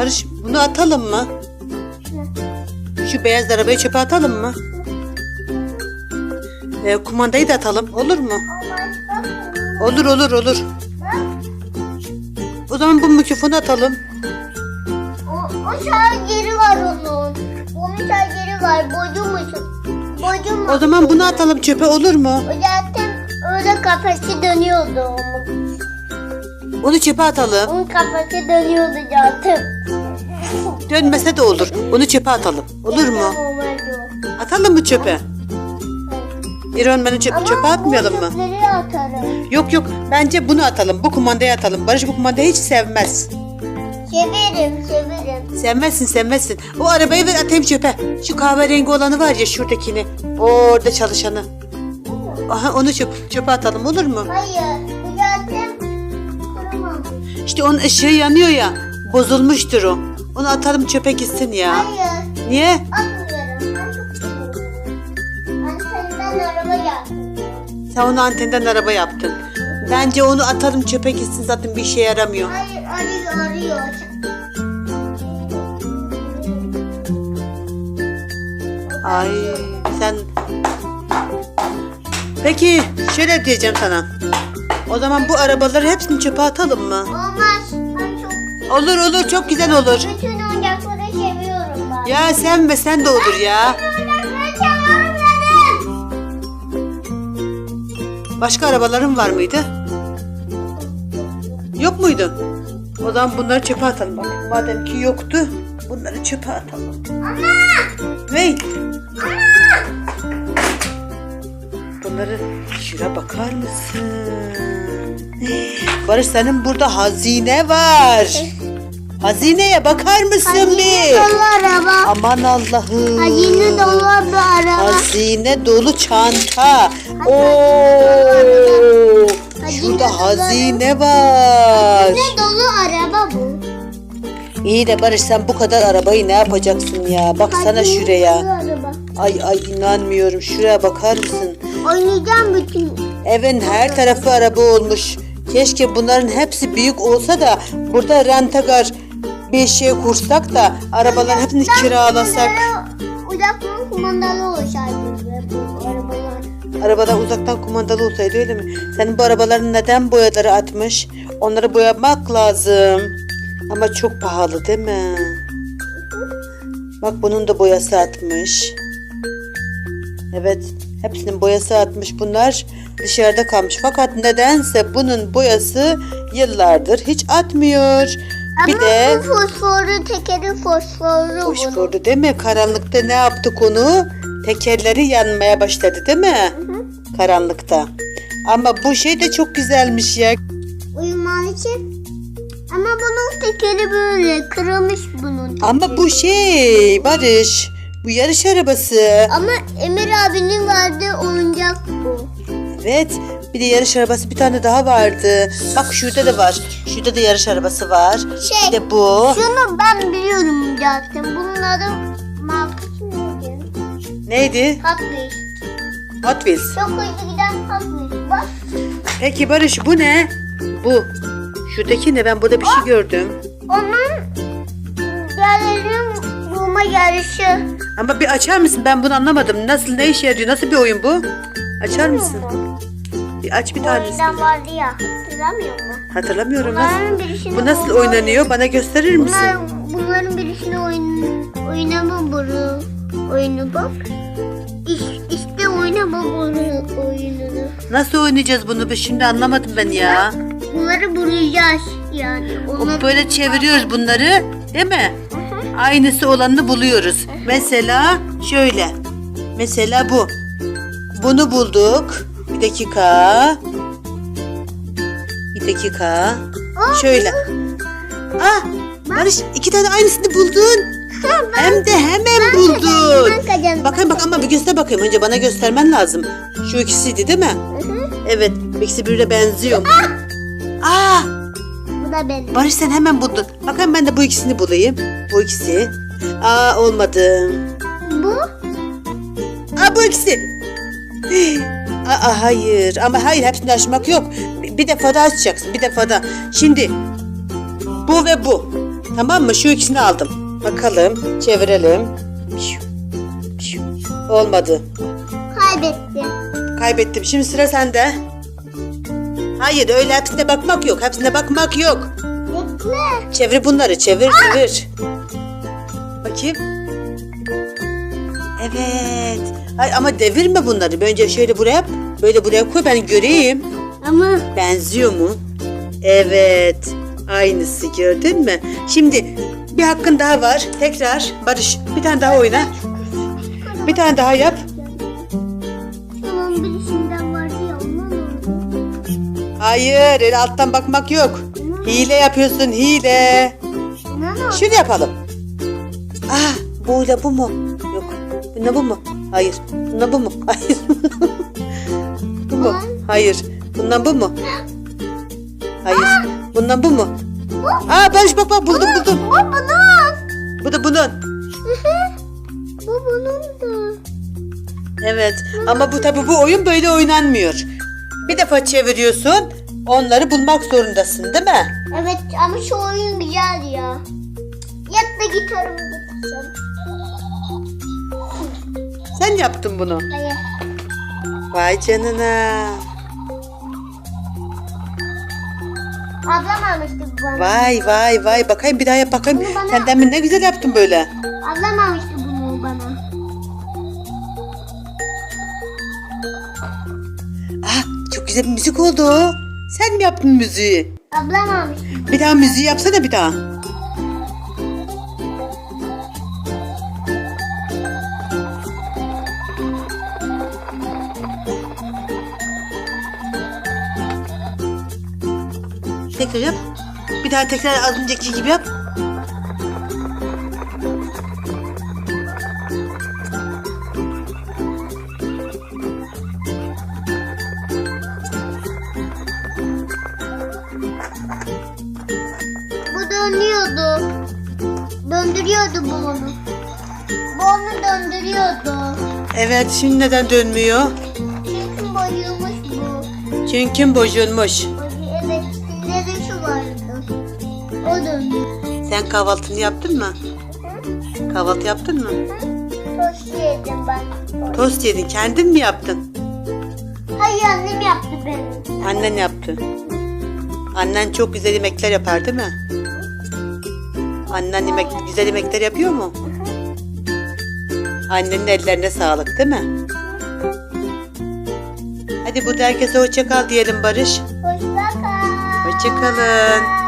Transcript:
Barış bunu atalım mı? Şu beyaz arabayı çöpe atalım mı? Ee, kumandayı da atalım. Olur mu? Olur olur olur. O zaman bu mikrofonu atalım. O, o şarjeri var onun. Onun şarjeri var. Bocumuşum. Bocum. O zaman bunu atalım çöpe olur mu? Zaten öyle kafası dönüyordu onun. Onu çöpe atalım. Onun kafası dönüyordu zaten. Dönmese de olur. Onu çöpe atalım. Olur mu? Atalım mı çöpe? İron beni çöpe, çöpe atmayalım mı? atarım. Yok yok bence bunu atalım. Bu kumandayı atalım. Barış bu kumandayı hiç sevmez. Severim, severim. Sevmezsin sevmezsin. O arabayı ver atayım çöpe. Şu kahverengi olanı var ya şuradakini. Orada çalışanı. Aha onu çöp, çöpe atalım olur mu? Hayır. İşte onun ışığı yanıyor ya. Bozulmuştur o. Onu atalım çöpe gitsin ya. Hayır, Niye? atmıyorum. Ben çok seviyorum. Antenden araba geldi. Sen onu antenden araba yaptın. Bence onu atalım çöpe gitsin zaten bir işe yaramıyor. Hayır, arıyor, arıyor. Ay sen... Peki şöyle diyeceğim sana. O zaman bu arabaları hepsini çöpe atalım mı? Olmaz. Ben çok Olur olur çok güzel olur. bütün oyuncakları seviyorum ben. Ya sen ve sen de olur ya. Oyuncakları seviyorum dedim. Başka arabaların var mıydı? Yok muydu? O zaman bunları çöpe atalım bak. Madem ki yoktu bunları çöpe atalım. Hey! Bunları şura bakar mısın? Barış senin burada hazine var. Hazineye bakar mısın Hazine bir? dolu araba. Aman Allah'ım. Hazine dolu bir araba. Hazine dolu çanta. Oo! Şurada hazine var. Hazine dolu araba bu. İyi de Barış sen bu kadar arabayı ne yapacaksın ya? Baksana şuraya. Ay ay inanmıyorum. Şuraya bakar mısın? Oynayacağım bütün. Evin her tarafı araba olmuş. Keşke bunların hepsi büyük olsa da burada rentagar bir şey kursak da arabaların hepsini kiralasak. Uzaktan kumandalı olsaydı bu arabalar. Arabadan uzaktan kumandalı olsaydı öyle mi? Senin bu arabaların neden boyaları atmış? Onları boyamak lazım. Ama çok pahalı değil mi? Bak bunun da boyası atmış. Evet, hepsinin boyası atmış. Bunlar dışarıda kalmış. Fakat nedense bunun boyası yıllardır hiç atmıyor. Bir Ama de bu fosforu tekeri fosforu bunun. gördü değil mi? Karanlıkta ne yaptık onu? Tekerleri yanmaya başladı değil mi? Karanlıkta. Ama bu şey de çok güzelmiş ya. Uyuman için. Ama bunun tekeri böyle kırılmış bunun. Ama bu şey Barış. Bu yarış arabası. Ama Emir abinin verdiği oyuncak bu. Evet. Bir de yarış arabası bir tane daha vardı. Bak şurada da var. Şurada da yarış arabası var. Şey, Bir de bu. Şunu ben biliyorum zaten. Bunun adı neydi? Hot Wheels. Hot Wheels. Çok hızlı giden Hot Wheels. Bak. Peki Barış bu ne? Bu. Şuradaki ne? Ben burada bir şey gördüm. Onun diğerlerinin bulma yarışı. Ama bir açar mısın? Ben bunu anlamadım. Nasıl ne işe yarıyor? Nasıl bir oyun bu? Açar mısın? Bir aç bir tanesini. oyundan vardı ya. Hatırlamıyor musun? Hatırlamıyorum Bunların nasıl. birisini Bu nasıl oyna- oynanıyor? Bana gösterir misin? Bunlar, bunların birisini oyun, oynama boru oyunu bak. İş, işte oynama boru oyununu. Nasıl oynayacağız bunu? Ben Şimdi anlamadım ben ya. Bunları bulacağız yani. Onları Böyle çeviriyoruz bunları, değil mi? Aynısı olanını buluyoruz. Mesela şöyle. Mesela bu. Bunu bulduk. Bir dakika. Bir dakika. Şöyle. Ah! Barış iki tane aynısını buldun. Hem de hemen buldun. Bakayım bak ama bir göster bakayım. Önce bana göstermen lazım. Şu ikisiydi değil mi? Evet. İkisi birbirine benziyor. Aa! Da benim. Barış sen hemen buldun. Bakayım ben de bu ikisini bulayım. Bu ikisi. Aa olmadı. Bu Aa bu ikisi. Aa hayır ama hayır hepsini açmak yok. Bir- defada açacaksın bir defada. Şimdi bu ve bu. Tamam mı? Şu ikisini aldım. Bakalım. Çevirelim. Olmadı. Kaybettim. Kaybettim. Şimdi sıra sende. Hayır öyle hepsine bakmak yok. Hepsine bakmak yok. Bekle. Çevir bunları. Çevir çevir. Bakayım. Evet. Ay ama devirme bunları. Önce şöyle buraya. Böyle buraya koy ben göreyim. Ama Benziyor mu? Evet. Aynısı gördün mü? Şimdi bir hakkın daha var. Tekrar Barış bir tane daha oyna. Bir tane daha yap. tamam ondan oldu. Hayır öyle alttan bakmak yok. Hile yapıyorsun hile. Şunu yapalım. Ah buyla bu mu? Yok. Bunda bu mu? Hayır. Bunda bu mu? Hayır. bu mu? Hayır. Bundan bu mu? Hayır. Bundan bu mu? Aa Barış bak bak buldum buldum. Bu bunun. Bu da bunun. Bu bunun da. Evet ama bu tabi bu oyun böyle oynanmıyor. Bir defa çeviriyorsun. Onları bulmak zorundasın değil mi? Evet ama şu oyun güzel ya. Yat da gitarımı getireceğim. Sen yaptın bunu. Hayır. Vay canına. Ablam almıştı bu bana. Vay vay vay. Bakayım bir daha yap bakayım. Bunu bana- Sen demin ne güzel yaptın böyle. Ablam almıştı güzel bir müzik oldu. Sen mi yaptın müziği? Ablam almıştı. Bir daha müziği yapsana bir daha. Tekrar yap. Bir daha tekrar az önceki gibi yap. Döndürüyordu bu onu. Bu onu döndürüyordu. Evet şimdi neden dönmüyor? Çünkü boyulmuş bu. Çünkü bozulmuş. Evet, içinde de şu vardı. O döndü. Sen kahvaltını yaptın mı? Kahvaltı yaptın mı? Tost yedim ben. Tost yedin. Kendin mi yaptın? Hayır annem yaptı benim. Annen yaptı. Annen çok güzel yemekler yapar değil mi? Annen yemek, güzel yemekler yapıyor mu? Annenin ellerine sağlık değil mi? Hadi burada herkese hoşça kal diyelim Barış. Hoşça kal. Hoşça kalın.